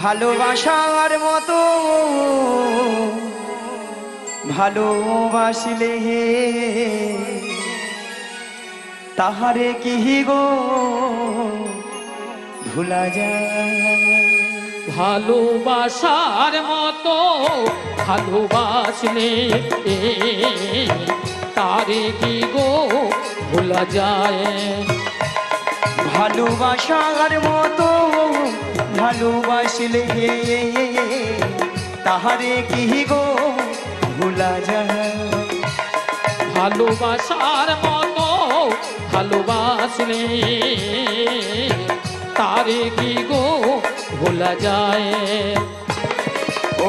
ভালোবাসার মতো। ভালোবাসিলে হে। তাহারে কি গো? ভুলা যায়। ভালোবাসার মতো ভালোবাসলে তারে কি গো? ভোলা যায়। ভালোবাসার মতো ভালোবাসলে তাহারে কি গো ভুলা যায়? ভালোবাসার মতো ভালোবাসলে তারে কি গো ভোলা যায়?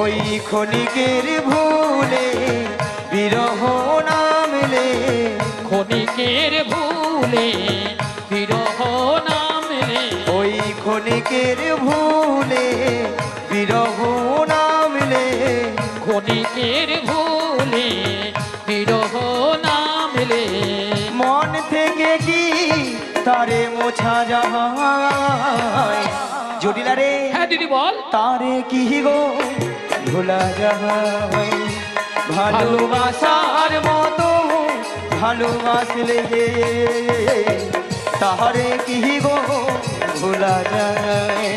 ওই ক্ষণিকের ভুলে বিরহ নামলে। ক্ষণিকের ভুলে বিরহ নামলে। ওই ক্ষণিকের ভুলে বল। তারে কি গো? ভোলা যায় ভালোবাসার মতো ভালোবাসলে হে তাহারে কি গো? ভোলা যায়।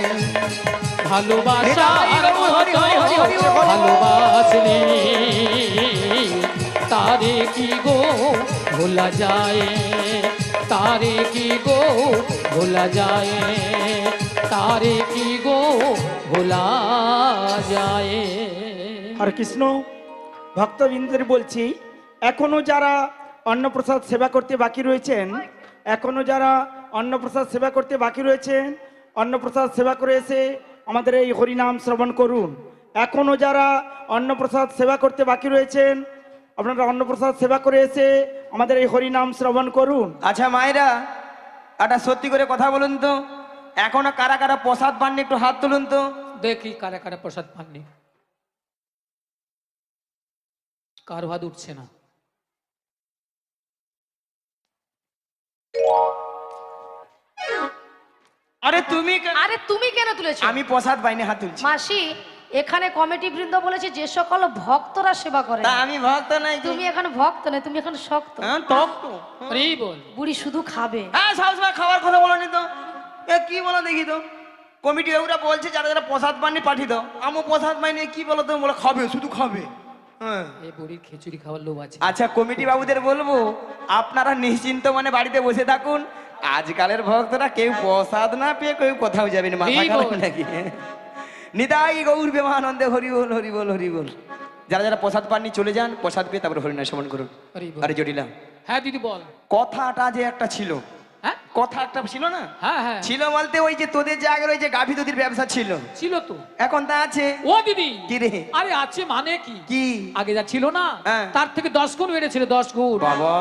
ভালোবাসার মতো ভালোবাসলে তারে কি গো? ভোলা যায়। তারে কি গো? ভোলা যায়। তারে কি গো ভোলা যায়? আর কৃষ্ণ ভক্তবৃন্দের বলছি এখনও যারা অন্নপ্রসাদ সেবা করতে বাকি রয়েছেন এখনও যারা অন্নপ্রসাদ সেবা করতে বাকি রয়েছেন অন্নপ্রসাদ সেবা করে এসে আমাদের এই হরিনাম শ্রবণ করুন। এখনও যারা অন্নপ্রসাদ সেবা করতে বাকি রয়েছেন আপনারা অন্নপ্রসাদ সেবা করে এসে আমাদের এই হরিনাম শ্রবণ করুন। আচ্ছা মায়েরা একটা সত্যি করে কথা বলুন তো। এখনও কারা কারা প্রসাদ পাননি একটু হাত তুলুন তো। দেখি কারা কারা প্রসাদ পাননি। কার ভাত উঠছে না। আরে তুমি আরে তুমি কেন তুলেছো? আমি প্রসাদ পাইনি হাত তুলছি। মাসি এখানে কমিটি বৃন্দ বলেছে যে সকল ভক্তরা সেবা করে। তা আমি ভক্ত নাই তুমি এখন ভক্ত নয় তুমি এখন শক্ত। হ্যাঁ বল। বুড়ি শুধু খাবে। হ্যাঁ সবসময় খাবার কথা বলনি তো। এ কি বলো দেখি তো? কমিটি ওরা বলছে যারা যারা প্রসাদ পাননি পাঠিয়ে দাও। আমি প্রসাদ পাইনি কি বলো তো বলে খাবে শুধু খাবে। হ্যাঁ। এই বুড়ির খিচুড়ি খাওয়ার লোভ আছে। আচ্ছা কমিটি বাবুদের বলব আপনারা নিশ্চিন্ত মানে বাড়িতে বসে থাকুন। আজকালের ভক্তরা কেউ প্রসাদ না পেয়ে কেউ কোথাও যাবেন মাথা এই খারাপ নাকি? নিতাই গৌর বেমানন্দে হরি বল হরি বল হরি বল। যারা যারা প্রসাদ পাননি চলে যান প্রসাদ পেয়ে তারপরে হরিনাম সমান করুন। আরে জটিলা হ্যাঁ দিদি বল। কথাটা যে একটা ছিল হ্যাঁ? কথা একটা ছিল না? হ্যাঁ হ্যাঁ। ছিল বলতে ওই যে তোদের যে আগের ওই যে গাভী দুধের ব্যবসা ছিল। ছিল তো। এখন তা আছে। ও দিদি। কি রে? আরে আছে মানে কি? কি? আগে যা ছিল না। তার থেকে দশ গুণ বেড়েছিল দশ গুণ। বাবা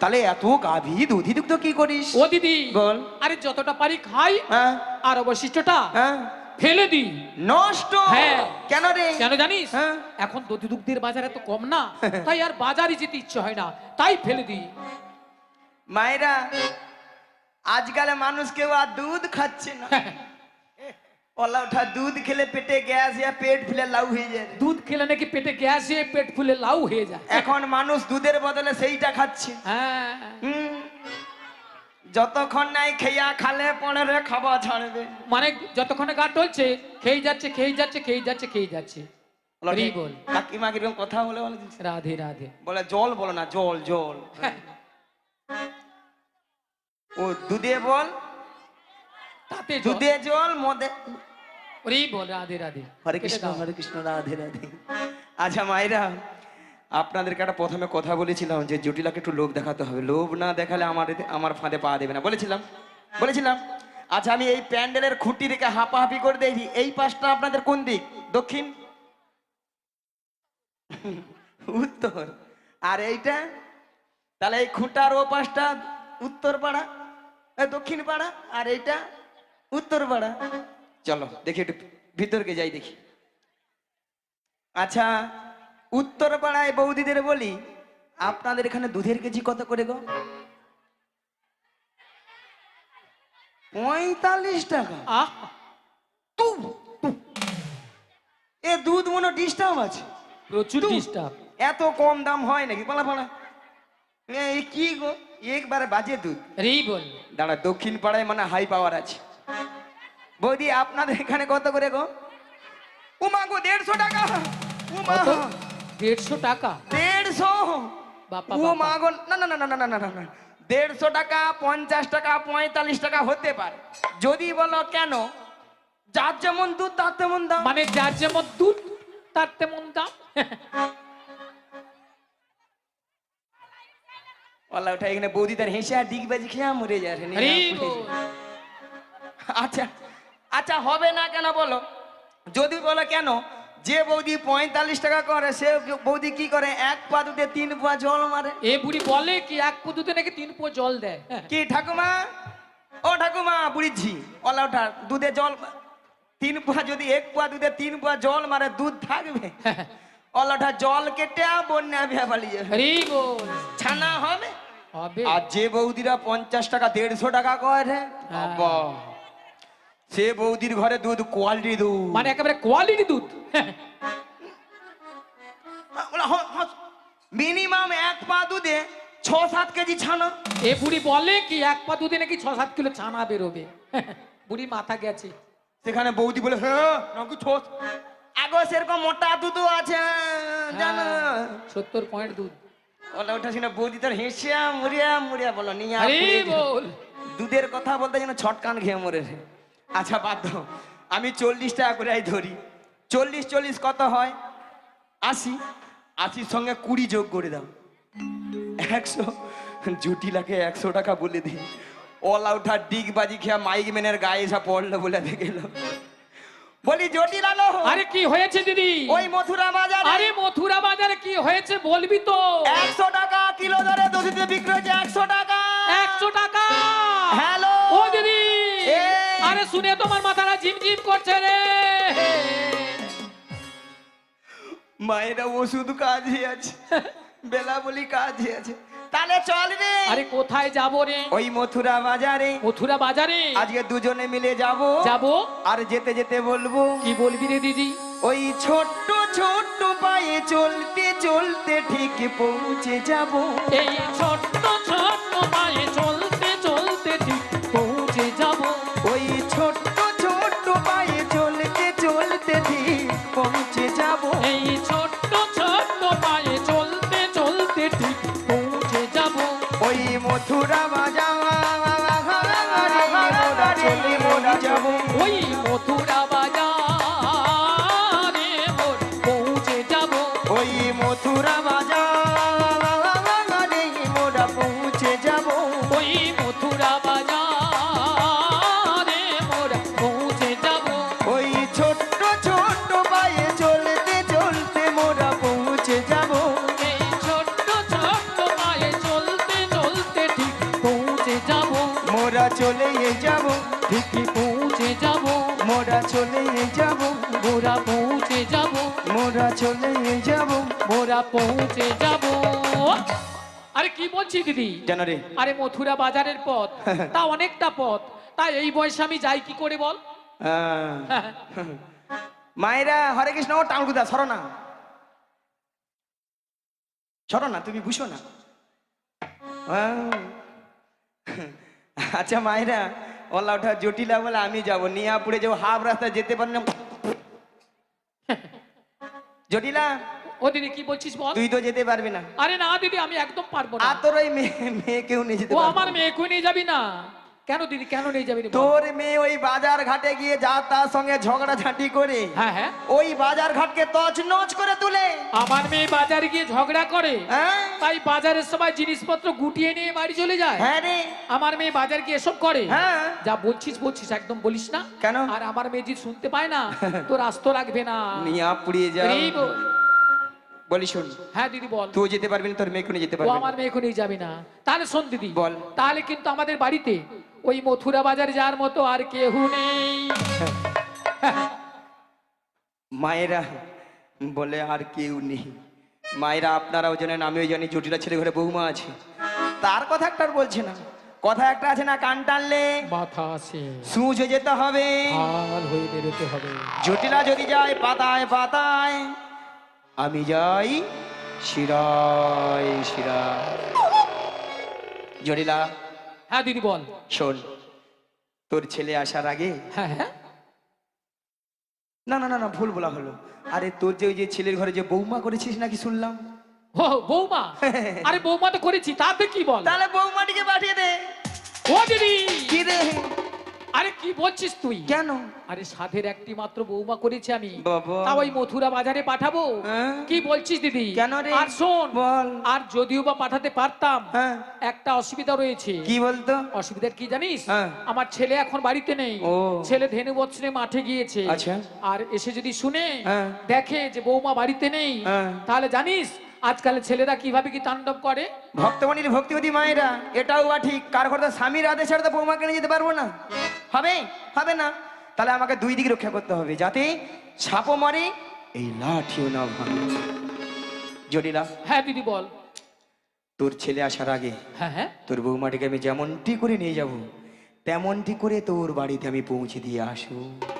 তাহলে এত গাভী দুধি দুগ্ধ কি করিস? ও দিদি বল। আরে যতটা পারি খাই হ্যাঁ। আর অবশিষ্টটা হ্যাঁ। ফেলে দিই নষ্ট? হ্যাঁ। কেন রে? কেন জানিস? হ্যাঁ। এখন দধি দুগ্ধের বাজার এত কম না তাই আর বাজারে যেতে ইচ্ছে হয় না তাই ফেলে দিই মায়েরা আজকাল মানুষ কেউ আর দুধ খাচ্ছে না। ওলা ওঠা দুধ খেলে পেটে গ্যাস ইয়া পেট ফুলে লাউ হয়ে যায়। দুধ খেলে নাকি পেটে গ্যাস হয়ে পেট ফুলে লাউ হয়ে যায়। এখন মানুষ দুধের বদলে সেইটা খাচ্ছে। হ্যাঁ। যতক্ষণ নাই খেয়া খালে পনেরো খাওয়া ছাড়বে। মানে যতক্ষণে গা টলছে খেয়ে যাচ্ছে খেয়ে যাচ্ছে খেয়ে যাচ্ছে খেয়ে যাচ্ছে। বল। কাকিমা কীরকম কথা বলে বলে রাধে রাধে। বলে জল বলো না জল জল। ও দুধে বল। তাতে। দুধে জল মদে হরি বল রাধে রাধে। হরে কৃষ্ণ হরে কৃষ্ণ রাধে রাধে। আচ্ছা মায়েরা আপনাদেরকে একটা প্রথমে কথা বলেছিলাম যে জটিলাকে একটু লোভ দেখাতে হবে। লোভ না দেখালে আমার আমার ফাঁদে পা দেবে না। বলেছিলাম বলেছিলাম। আচ্ছা আমি এই প্যান্ডেলের খুঁটি রেখে হাঁপাহাপি করে দেখি। এই পাশটা আপনাদের কোন দিক? দক্ষিণ? উত্তর। আর এইটা? তাহলে এই খুঁটার ও পাশটা উত্তর পাড়া দক্ষিণ পাড়া আর এইটা উত্তর পাড়া। চলো দেখি একটু ভিতরকে যাই দেখি। আচ্ছা উত্তর পাড়ায় বৌদিদের বলি আপনাদের এখানে দুধের কেজি কত করে গো? পঁয়তাল্লিশ টাকা। আহ! তু তু। ডিস্টার্ব আছে। প্রচুর ডিস্টার্ব এত কম দাম হয় নাকি? পালা পালা। এই কি গো? একবারে বাজে দুধ। রেই বল। দাঁড়া দক্ষিণ পাড়ায় মানে হাই পাওয়ার আছে। বৌদি আপনাদের এখানে কত করে গো? উমা গো দেড়শো টাকা। উমা। কত? দেড়শো টাকা? দেড়শো। বাপ্পা, ও। মা গো না না না না না না না না না। দেড়শো টাকা পঞ্চাশ টাকা পঁয়তাল্লিশ টাকা হতে পারে। যদি বলো কেন যার যেমন দুধ তার তেমন দাম। মানে যার যেমন দুধ তার তেমন দাম। ওলা ওঠা এখানে বৌদি তার হেসে আর ডিগবাজি খেয়ে মরে যায় আচ্ছা আচ্ছা হবে না কেন বলো? যদি বলো কেন? যে বৌদি পঁয়তাল্লিশ টাকা করে সে বৌদি কি করে? এক পা দুধে তিন পা জল মারে। এ বুড়ি বলে কি এক পুতুতে নাকি তিন পো জল দেয়? হ্যাঁ। কি ঠাকুমা? ও ঠাকুমা বুড়িঝি ওলা ওঠা দুধে জল তিন পা যদি এক পা দুধে তিন পা জল মারে দুধ থাকবে? ওঠা জল কেটে বন্যা বল। ছানা হবে? আর যে বৌদিরা পঞ্চাশ টাকা দেড়শো টাকা করে হ্যাঁ। সে বৌদির ঘরে দুধ কোয়ালিটি দুধ। মানে একেবারে কোয়ালিটি দুধ। মিনিমাম এক পা দুধে ছ সাত কেজি ছানা। এ বুড়ি বলে কি এক পা দুধে নাকি ছ সাত কিলো ছানা বেরোবে? বুড়ি মাথা গেছে। সেখানে বৌদি বলে হ্যাঁ নাকি ছ আগো সেরকম মোটা দুধও আছে জানো? হ্যাঁ, সত্তর পয়েন্ট দুধ। ওলা ওঠা শুনে বৌদি তোর হেসিয়া মুড়িয়া মুড়িয়া বলো নিয়ে আরে বল। দুধের কথা বলতে যেন ছটকান খেয়ে মরে আচ্ছা বাদ দাও। আমি চল্লিশ টাকা করে ধরি। চল্লিশ চল্লিশ কত হয়? আশি। আশির সঙ্গে কুড়ি যোগ করে দাও। একশো। জুটিলাকে একশো টাকা বলে দিই। অল আউটার ডিগ বাজি খেয়া মাইক মেনের গায়ে এসে পড়ল বলে দেখে। বলি জটিল আলো। আরে কি হয়েছে দিদি? ওই মথুরা বাজার। আরে মথুরা বাজারে কি হয়েছে বলবি তো? একশো টাকা কিলো ধরে দোষিতে বিক্রি হচ্ছে একশো টাকা। একশো টাকা? হ্যালো। ও দিদি আরে শুনে তোমার মাথাটা ঝিমঝিম করছে রে। মায়েরা ওষুধ কাজে আছে বেলা বলি কাজে আছে। তাহলে চল রে। আরে কোথায় যাব রে? ওই মথুরা বাজারে। মথুরা বাজারে? আজকে দুজনে মিলে যাব। যাব? আর যেতে যেতে বলব। কি বলবি রে দিদি? ওই ছোট্ট ছোট্ট পায়ে চলতে চলতে ঠিক পৌঁছে যাব। এই ছোট্ট চলে মোরা যাব। ওই মথুরা বাজারে মোর পৌঁছে যাব। ওই মথুরা বাজারে মোরা পৌঁছে যাব। ওই মথুরা বাজারে মোরা পৌঁছে যাব। আরে কি বলছি দিদি? জানো রে? আরে মথুরা বাজারের পথ তা অনেকটা পথ। তা এই বয়সে আমি যাই কি করে বল? মায়েরা হরে কৃষ্ণ টাউনকুদা সরো না। সরো না তুমি বুঝো না। আচ্ছা মায়েরা ওলা ওঠা জটিলা বলে আমি যাব। নিয়াপুরে যাব হাফ রাস্তা যেতে পারি না। জটিলা? ও দিদি কি বলছিস বল? তুই তো যেতে পারবি না। আরে না দিদি আমি একদম পারব না। আর তোর ওই মেয়ে কেউ নিয়ে যেতে ও আমার না। মেয়েকে নিয়ে যাবি না। কেন দিদি কেন নিয়ে যাবি তোর মেয়ে ওই বাজার ঘাটে গিয়ে যা তার সঙ্গে ঝগড়া ঝাঁটি করে। হ্যাঁ হ্যাঁ। ওই বাজার ঘাটকে তছ নচ করে তুলে। আমার মেয়ে বাজারে গিয়ে ঝগড়া করে। হ্যাঁ। তাই বাজারের সবাই জিনিসপত্র গুটিয়ে নিয়ে বাড়ি চলে যায়। হ্যাঁ রে। আমার মেয়ে বাজার গিয়ে এসব করে। হ্যাঁ। যা বলছিস বলছিস একদম বলিস না। কেন? আর আমার মেয়ে যদি শুনতে পায় না তোর আস্ত লাগবে না। নিয়া পুড়িয়ে যা। এই বল। শোন। হ্যাঁ দিদি বল। তুই যেতে পারবি না তোর মেয়ে কোনো যেতে ও পারবে আমার না। মেয়ে এখনই যাবে না। তাহলে শোন দিদি বল। তাহলে কিন্তু আমাদের বাড়িতে ওই মথুরা বাজার যাওয়ার মতো আর কেউ নেই। মায়েরা বলে আর কেউ নেই। মায়েরা আপনারাও জানেন আমিও জানি জটিলা ছেলে ঘরে বৌমা আছে। তার কথা একটা আর বলছে না। কথা একটা আছে না কান টানলে মাথা আছে। সুচ যেতে হবে। হাল হয়ে বেরোতে হবে। জটিলা যদি যায় পাতায় পাতায় আমি যাই শিরায় শিরায়। জটিলা হ্যাঁ দিদি বল। শোন তোর ছেলে আসার আগে হ্যাঁ হ্যাঁ। না না না না ভুল বলা হলো। আরে তোর যে ওই যে ছেলের ঘরে যে বৌমা করেছিস নাকি শুনলাম? ও বৌমা? আরে বৌমা তো করেছি তাতে কি বল? তাহলে বৌমাটিকে পাঠিয়ে দে। ও দিদি! কি রে? আরে কি বলছিস তুই কেন আরে সাধের একটি মাত্র বৌমা করেছি আমি বাবা। তা ওই মথুরা বাজারে পাঠাবো হ্যাঁ? কি বলছিস দিদি কেন রে? আর শোন বল। আর যদিও বা পাঠাতে পারতাম হ্যাঁ একটা অসুবিধা রয়েছে কি বলতো অসুবিধা কি জানিস হ্যাঁ। আমার ছেলে এখন বাড়িতে নেই ছেলে ধেনু বৎসরে মাঠে গিয়েছে আচ্ছা। আর এসে যদি শুনে। দেখে যে বৌমা বাড়িতে নেই। তাহলে জানিস আজকাল ছেলেরা কীভাবে কি তাণ্ডব করে? ভক্তমণির ভক্তিবতী মায়েরা এটাও বা ঠিক। কার ঘরে স্বামীর আদেশ তো বৌমাকে নিয়ে যেতে পারব না। হবে? হবে না। তাহলে আমাকে দুই দিক রক্ষা করতে হবে যাতে সাপও মারে এই লাঠিও না ভাঙে। জটিলা হ্যাঁ দিদি বল। তোর ছেলে আসার আগে হ্যাঁ হ্যাঁ। তোর বৌমাটিকে আমি যেমনটি করে নিয়ে যাব তেমনটি করে তোর বাড়িতে আমি পৌঁছে দিয়ে আসব।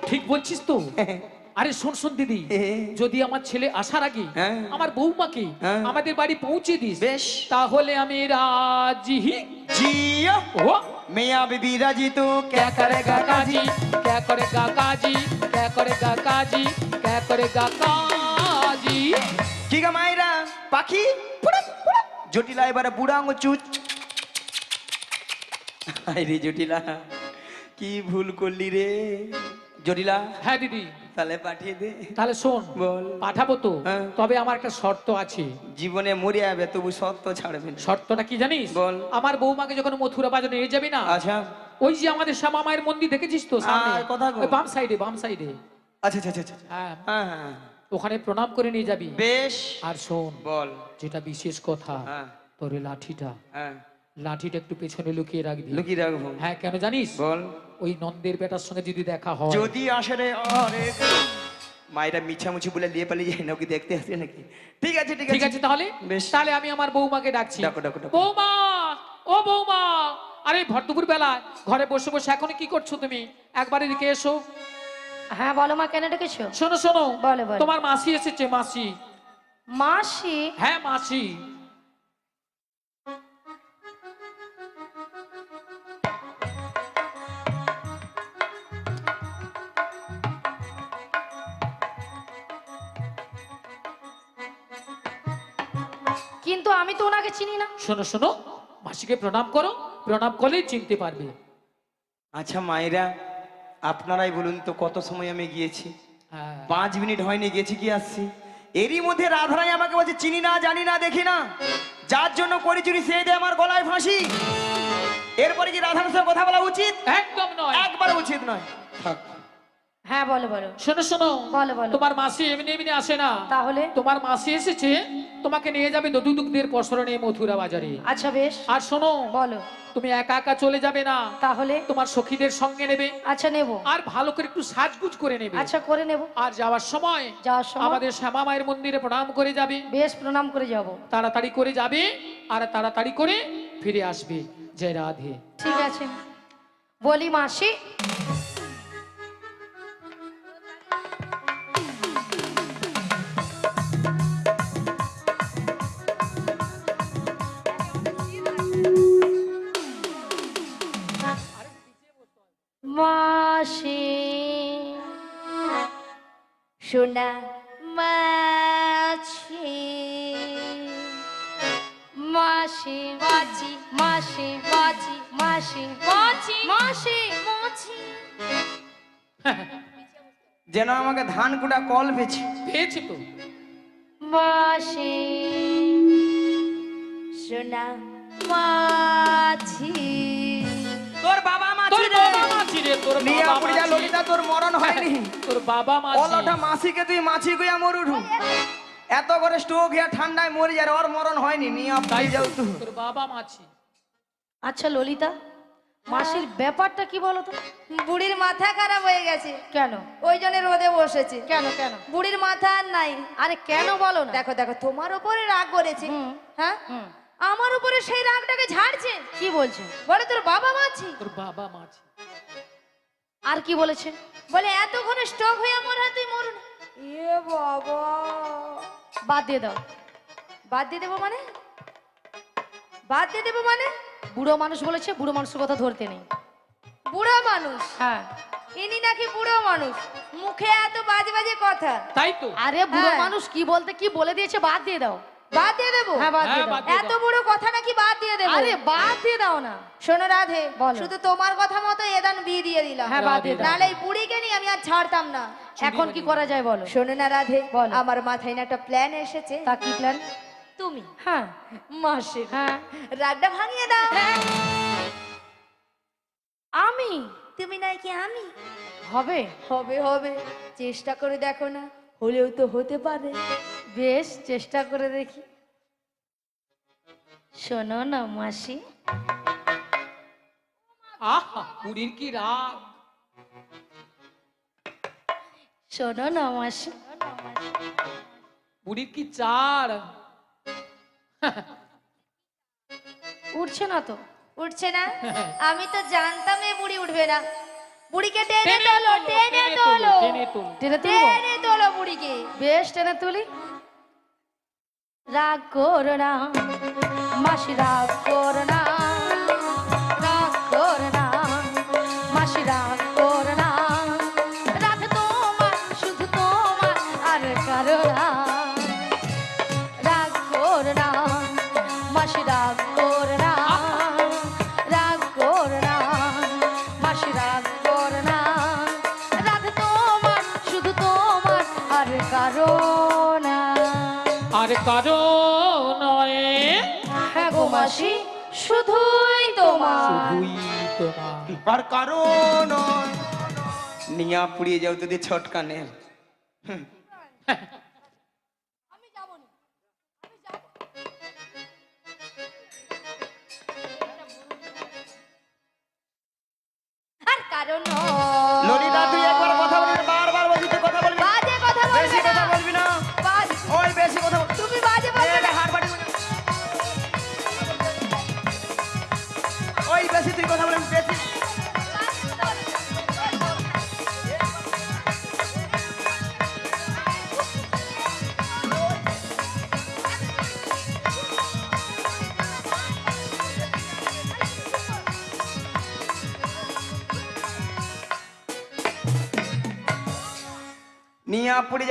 ঠিক বলছিস তো। আরে শোন শোন দিদি যদি আমার ছেলে আসার আগে হ্যাঁ। আমার বৌমাকে হ্যাঁ। আমাদের বাড়ি পৌঁছে দিস বেশ। তাহলে আমি রাজি। জি ও মিয়া বিবি রাজি তো ক্যা করে গা গাকাজি ক্যা করে গাকাজি ক্যা করে গা গাকাজি ক্যা করে গাকাজি কি গা মাইরা পাখি? জটিলা এবারে বুড়া আঙ চুচ। আরে জটিলা কি ভুল করলি রে? জটিলা? হ্যাঁ দিদি। তাহলে পাঠিয়ে দে। তাহলে শোন বল। পাঠাবো তো। হ্যাঁ। তবে আমার একটা শর্ত আছে। জীবনে মরে যাবে তবু সত্য ছাড়বে না। শর্তটা কি জানিস? বল। আমার বৌমাকে যখন মথুরা বাজারে নিয়ে যাবি না আচ্ছা। ওই যে আমাদের শ্যামা মায়ের মন্দির দেখেছিস তো সামনে। ওই বাম সাইডে বাম সাইডে। আচ্ছা আচ্ছা আচ্ছা আচ্ছা। হ্যাঁ। হ্যাঁ হ্যাঁ ওখানে প্রণাম করে নিয়ে যাবি। বেশ। আর শোন বল। যেটা বিশেষ কথা হ্যাঁ। তোর লাঠিটা হ্যাঁ। লাঠিটা একটু পেছনে লুকিয়ে রাখবি লুকিয়ে রাখব। হ্যাঁ কেন জানিস? বল। ওই নন্দের বেটার সঙ্গে যদি দেখা হয়। যদি আসে রে আরে মায়েরা মিছামুছি বলে দিয়ে পালিয়ে যায় না ওকে দেখতে আসে নাকি? ঠিক আছে ঠিক ঠিক আছে। তাহলে? বেশ। তাহলে আমি আমার বৌমাকে ডাকছি। ডাকো, ডাকো, ডাকো। বৌমা! ও বৌমা! আরে ভরদুপুর বেলা ঘরে বসে বসে এখন কি করছ তুমি? একবার এদিকে এসো। হ্যাঁ বলো মা কেন ডেকেছো? শোনো শোনো। বলো, বলো। তোমার মাসি এসেছে মাসি। মাসি? হ্যাঁ মাসি। তো ওনাকে চিনি না। শোনো শোনো মাসিকে প্রণাম করো প্রণাম করলেই চিনতে পারবে। আচ্ছা মায়েরা আপনারাই বলুন তো কত সময় আমি গিয়েছি? হ্যাঁ। পাঁচ মিনিট হয়নি গেছি কি আসছি? এরই মধ্যে রাধারাই আমাকে বলছে চিনি না জানি না দেখি না। যার জন্য করি চুরি সে দে আমার গলায় ফাঁসি। এরপরে কি রাধার সঙ্গে কথা বলা উচিত? একদম নয়। একবার উচিত নয়। থাক। হ্যাঁ বলো বলো। শোনো শোনো। বলো, বলো। তোমার মাসি এমনি এমনি আসে না। তাহলে? তোমার মাসি এসেছে তোমাকে নিয়ে যাবে নদু দুগ্ধের পসরণে মথুরা বাজারে। আচ্ছা বেশ। আর শোনো বলো। তুমি একা একা চলে যাবে না। তাহলে? তোমার সখীদের সঙ্গে নেবে। আচ্ছা নেব। আর ভালো করে একটু সাজগুজ করে নেবে। আচ্ছা করে নেব। আর যাওয়ার সময় যাওয়ার সময়? আমাদের শ্যামা মায়ের মন্দিরে প্রণাম করে যাবে। বেশ প্রণাম করে যাব। তাড়াতাড়ি করে যাবে আর তাড়াতাড়ি করে ফিরে আসবে। জয় রাধে। ঠিক আছে। বলি মাসি সোনা মাছি। মাসি মাছি মাসি মাছি মাসি মাছি মাসি মাছি। যেন আমাকে ধান কুটা কল পেয়েছে পেয়েছি তো। মাসি সোনা মাছি। নিয়া পড়ে যা ললিতা তোর মরণ হয়নি। তোর বাবা অলটা মাছি মাসিকে তুই মাছি এত করে ঠান্ডায় মরে যায় ওর মরণ হয়নি নিয়া তাই যাও তুই। তোর বাবা মাছি। আচ্ছা ললিতা মাসির ব্যাপারটা কি বলো তো? বুড়ির মাথা খারাপ হয়ে গেছে। কেন? ওই জন্য রোদে বসেছে। কেন কেন? বুড়ির মাথা আর নাই। আরে কেন বলো দেখো দেখো তোমার উপরে রাগ করেছে। হ্যাঁ? হুম, আমার উপরে সেই রাগটাকে ঝাড়ছে। কি বলছে? বলে তোর বাবা মাছি? তোর বাবা মাছি। আর কি বলেছে? বলে এতক্ষণে স্টক হয়ে আমার হাতে মরুন এ বাবা। বাদ দিয়ে দাও। বাদ দিয়ে দেবো মানে? বাদ দিয়ে দেবো মানে? বুড়ো মানুষ বলেছে বুড়ো মানুষের কথা ধরতে নেই। বুড়ো মানুষ? হ্যাঁ। ইনি নাকি বুড়ো মানুষ? মুখে এত বাজে বাজে কথা। তাই তো। আরে বুড়ো হ্যাঁ। মানুষ কি বলতে কি বলে দিয়েছে বাদ দিয়ে দাও। বাদ দিয়ে দেবো? হ্যাঁ বাদ দিয়ে হ্যাঁ, দাও। এত বড় কথা নাকি বাদ দিয়ে দেবো? আরে বাদ দিয়ে দাও না। শোনো রাধে বলো। শুধু তোমার কথা মতো এদান বিয়ে দিয়ে দিলাম। হ্যাঁ বাদ দিয়ে দাও। নাহলে এই বুড়িকে নিয়ে আমি আর ছাড়তাম না। এখন কি করা যায় বলো? শোনো না রাধে বলো। আমার মাথায় না একটা প্ল্যান এসেছে। তা কি প্ল্যান তুমি। হ্যাঁ। মাসে। হ্যাঁ। রাগটা ভাঙিয়ে দাও। আমি? তুমি নাই কি আমি? হবে। হবে হবে। চেষ্টা করে দেখো না। হলেও তো হতে পারে। বেশ চেষ্টা করে দেখি। শোনো না মাসি। আহা বুড়ির কি রাগ। শোনো না মাসি। বুড়ির কি চার। উঠছে না তো? উঠছে না? আমি তো জানতাম এ বুড়ি উঠবে না। বুড়িকে টেনে তোলো টেনে তোলো, টেনে তোলো। টেনে তোলো বুড়িকে। বেশ টেনে তুলি। রাগ করোনা মাসি রাগ করো আর কারণ নিয়া। পুড়িয়ে যাও তোদের ছটকা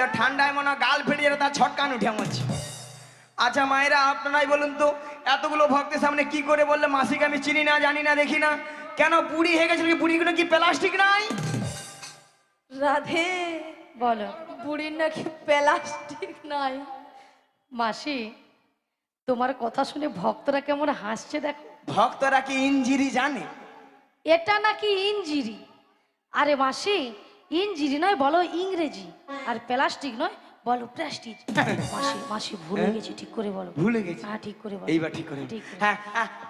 যা ঠান্ডায় মনে হয় গাল ফেটে যাবে তার ছটকান উঠে মরছে। আচ্ছা মায়েরা আপনারাই বলুন তো এতগুলো ভক্তের সামনে কি করে বললে মাসিকে আমি চিনি না জানি না দেখি না? কেন বুড়ি হয়ে গেছিল কি বুড়িগুলো কি প্লাস্টিক নাই? রাধে বলো বুড়ির নাকি প্লাস্টিক নাই? মাসি তোমার কথা শুনে ভক্তরা কেমন হাসছে দেখো। ভক্তরা কি ইঞ্জিরি জানে? এটা নাকি ইঞ্জিরি? আরে মাসি ইঞ্জিরি নয় বলো ইংরেজি। আর প্লাস্টিক নয় বলো প্লাস্টিক। মাসি মাসি ভুলে গেছি ঠিক করে বলো। ভুলে গেছি। হ্যাঁ ঠিক করে বলো। এইবার ঠিক করে ঠিক করে। হ্যাঁ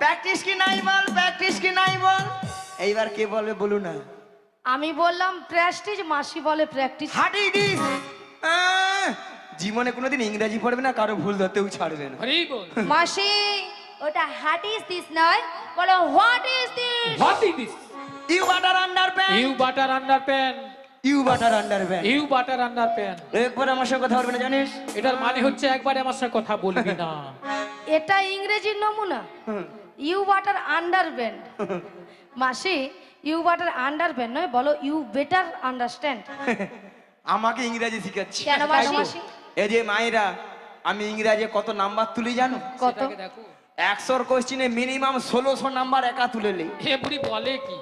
প্র্যাকটিস কি নাই বল প্র্যাকটিস কি নাই বল? এইবার কে বলবে বলুন না। আমি বললাম প্রেস্টিজ মাসি বলে প্র্যাকটিস। হাঁটিয়ে দিস আহ, জীবনে কোনোদিন ইংরেজি পড়বে না কারও ভুল ধরতেও ছাড়বে না। মাসি ওটা হাট ইজ দিস নয় বলো what is this? What is this? You butter under pant. You butter under pan you butter under pant. You butter under pan একবার আমার সঙ্গে কথা বলবে না জানিস? এটার মানে হচ্ছে একবারে আমার সঙ্গে কথা বলবি না। এটা ইংরেজির নমুনা। ইউ বাটার আন্ডার ব্যান্ড মাসি ইউ বাটার আন্ডার ব্যান্ড নয় বলো ইউ বেটার আন্ডারস্ট্যান্ড। আমাকে ইংরেজি শিখাচ্ছি। কেন মাসি? এই যে মায়েরা আমি ইংরেজি কত নাম্বার তুলি জানো? কত? একশোর কোশ্চিনে মিনিমাম ষোলোশো নাম্বার একা তুলে নেই। হে বুড়ি বলে কি?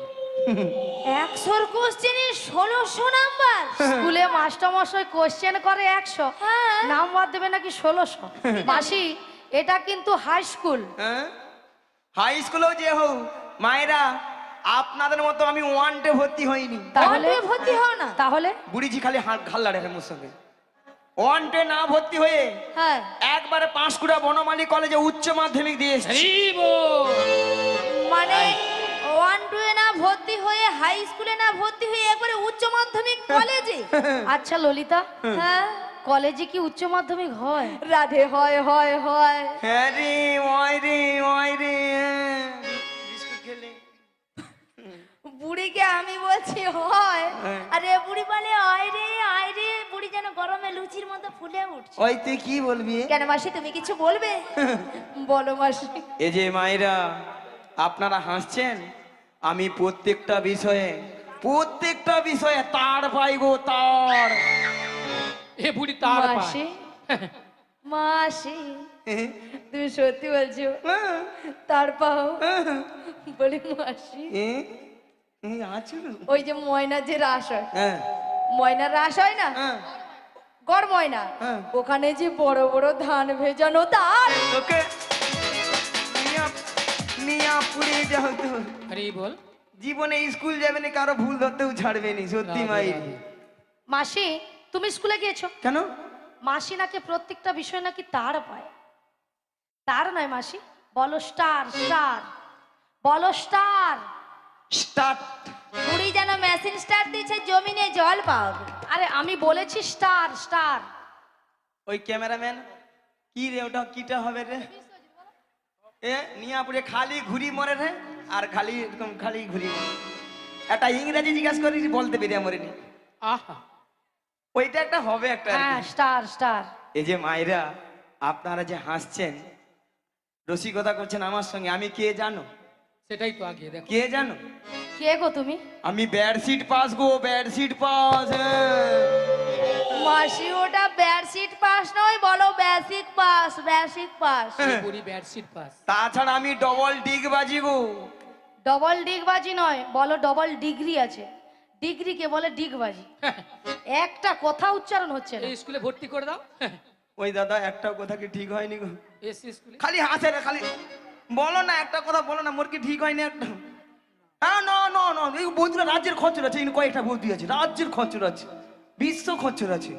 একশোর কোশ্চেনে ষোলোশো নাম্বার। স্কুলে মাস্টারমশাই কোশ্চেন করে একশো। হ্যাঁ। নাম্বার দেবে নাকি ষোলোশো? মাসি এটা কিন্তু হাই স্কুল হ্যাঁ? হাই স্কুলেও যে হোক মায়েরা আপনাদের মতো আমি ওয়ানটে ভর্তি হইনি। তাহলে ভর্তি হও না। তাহলে? বুড়িজি খালি হাত ঘাল্লা রেখে মোর সঙ্গে ওয়ানটে না ভর্তি হয়ে হ্যাঁ। একবারে পাঁশকুড়া বনমালী কলেজে উচ্চ মাধ্যমিক দিয়ে এসেছি। মানে ওয়ান টুয়ে না ভর্তি হয়ে হাই স্কুলে না ভর্তি হয়ে একবারে উচ্চ মাধ্যমিক কলেজে? আচ্ছা ললিতা হ্যাঁ কলেজে কি উচ্চ মাধ্যমিক হয়? রাধে হয় হয় হয়। হ্যাঁ রে ওই রে ওই রে হ্যাঁ। বুড়িকে আমি বলছি হয়। হ্যাঁ। আরে বুড়ি বলে আয় রে আয় রে। বুড়ি যেন গরমে লুচির মতো ফুলে উঠছে। ওই তুই কি বলবি? কেন মাসি তুমি কিছু বলবে? বলো মাসি। এই যে মায়েরা আপনারা হাসছেন? আমি প্রত্যেকটা বিষয়ে প্রত্যেকটা বিষয়ে তার পাই গো তার। এ বুড়ি তার পায়। মাসি তুমি সত্যি বলছো? তার পাও? বলি মাসি ওই যে ময়নার যে রাস হয়। হ্যাঁ, ময়নার রাস হয় না? হ্যাঁ। গড় ময়না? হ্যাঁ। ওখানে যে বড় বড় ধান ভেজানো তার। নিয়া- নিয়া পুড়ে যাও তো। আরে বল। জীবনে স্কুল যাবে না কারও ভুল ধরতেও ছাড়বে নি সত্যি মাই। মাসি তুমি স্কুলে গিয়েছো? কেন? মাসি নাকি প্রত্যেকটা বিষয় নাকি তার পায়। তার নয় মাসি বলো স্টার স্টার। বলো স্টার। স্টার্ট। বুড়ি যেন মেশিন স্টার্ট দিচ্ছে জমিনে জল পাবে। আরে আমি বলেছি স্টার স্টার। ওই ক্যামেরাম্যান কি রে ওটা কিটা হবে রে? এ নিয়া পুরে খালি ঘুরি মরে রে আর খালি এরকম খালি ঘুরি মরে। একটা ইংরেজি জিজ্ঞাসা করি বলতে পেরে মরেনি আহা। ওইটা একটা হবে একটা হ্যাঁ স্টার স্টার এই যে মায়েরা আপনারা যে হাসছেন রসিকতা করছেন আমার সঙ্গে আমি কে জানো? সেটাই তো আগে দেখো। কে জানো? কে গো তুমি? আমি ব্যাডশিট পাস গো ব্যাডশিট পাস মাসি ওটা ব্যাডশিট পাস নয় বলো basic pass basic pass bedsheet pass তাছাড়া আমি ডবল ডিগ বাজি গো ডবল ডিগবাজি নয় বলো ডবল ডিগ্রি আছে। ডিগ্রিকে বলে ডিগবাজি একটা কথা উচ্চারণ হচ্ছে না। এই স্কুলে ভর্তি করে দাও। ওই দাদা একটা কথা কি ঠিক হয়নি গো? এসি স্কুলে খালি হাসে রে খালি বলো না একটা কথা বলো না মোর কি ঠিক হয়নি একটা? হ্যাঁ না না না এই বন্ধুরা রাজ্যের খরচর আছে কয়েকটা আছে রাজ্যের খরচর আছে বিশ্ব খরচর আছে।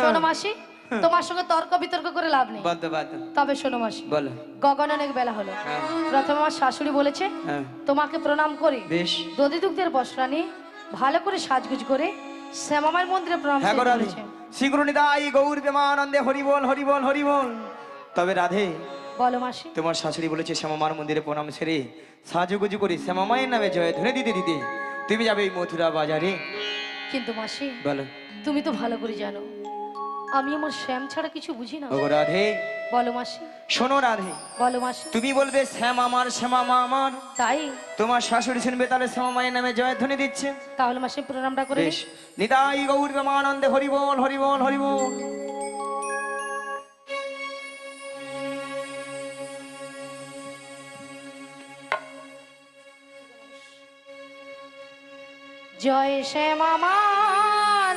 শোনো মাসি তোমার সঙ্গে তর্ক বিতর্ক করে লাভ নেই। তবে শোনো মাসি বলো। গগন অনেক বেলা হলো। হ্যাঁ। প্রথমে আমার শাশুড়ি বলেছে হ্যাঁ। তোমাকে প্রণাম করে। বেশ। দধি দুগ্ধের নিয়ে ভালো করে সাজগুজ করে শ্যামামার মন্দিরে প্রণাম হ্যাঁ নিদাই গৌর প্রেমানন্দে হরিবল হরিবল হরিবল তবে রাধে বলো মাসি। তোমার শাশুড়ি বলেছে শ্যামামার মন্দিরে প্রণাম সেরে সাজুগুজু করে শ্যামামায়ের নামে জয় ধরে দিতে দিতে। তুমি যাবে এই মথুরা বাজারে। কিন্তু মাসি বলো। তুমি তো ভালো করে জানো আমি আমার শ্যাম ছাড়া কিছু বুঝি না। ওগো রাধে। বলো মাসি। শোনো রাধে। বলো মাসি। তুমি বলবে শ্যাম আমার শ্যামামা আমার তাই? তোমার শাশুড়ি শুনবে তাহলে শ্যামামায়ের নামে জয় ধ্বনি দিচ্ছে। তাহলে মাসি প্রণামটা করে বেশ। নিতাই গৌর প্রেমানন্দে হরিবল হরিবল হরিবল। জয় শ্যামামার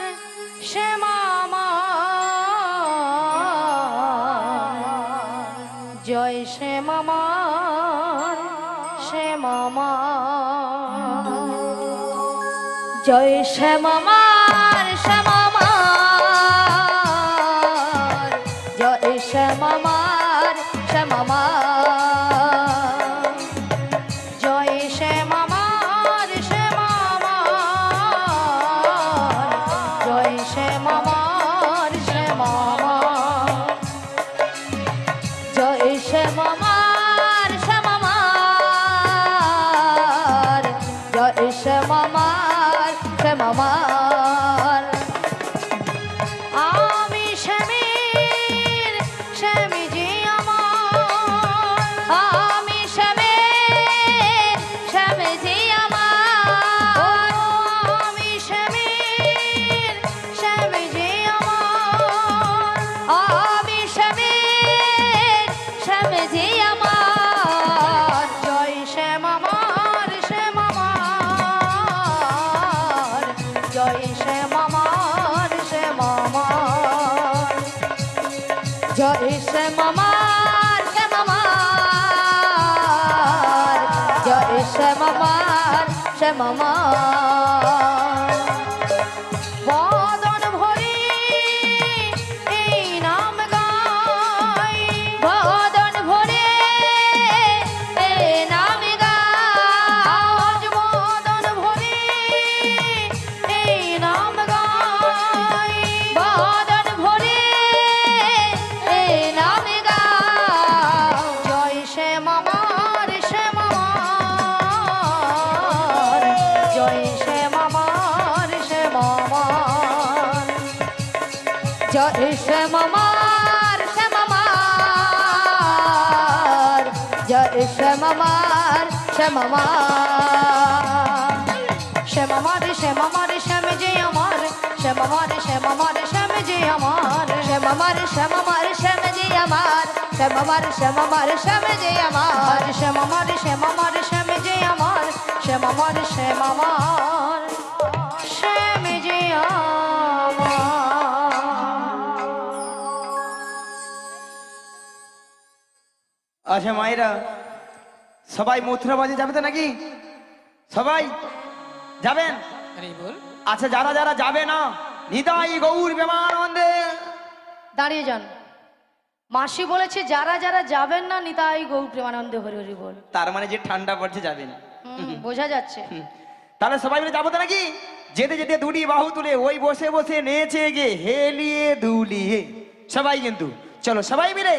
শ্যামামার শ্যামার শ্যামার জয় শ্যামার শ্যামার জয় শ্যামার শ্যামার জয় শ্যামার শ্যামার জয় শ্যামার শ্যামার জয় শ্যামার 宝宝 শ্যামার শ্যামার শ্যাম যে আমার শ্যামার শ্যামার শ্যাম যে আমার শ্যাম যে আমার শ্যামার শ্যামার শ্যাম যে আমার শ্যামার শ্যামার শ্যাম যে আমার শ্যামার শ্যামার শ্যাম যে আমার আচ্ছা মায়েরা সবাই মথুরা বাজে যাবে তো নাকি? সবাই যাবেন? বল। আচ্ছা যারা যারা যাবে না নিতাই গৌর বিমানন্দে দাঁড়িয়ে যান। মাসি বলেছে যারা যারা যাবেন না নিতাই গৌর প্রেমানন্দে হরি হরি বল। তার মানে যে ঠান্ডা পড়ছে যাবেন। হুম, বোঝা যাচ্ছে। তাহলে সবাই মিলে যাব তো নাকি? যেতে যেতে দুটি বাহু তুলে ওই বসে বসে নেচে গে হেলিয়ে দুলিয়ে। সবাই কিন্তু চলো সবাই মিলে।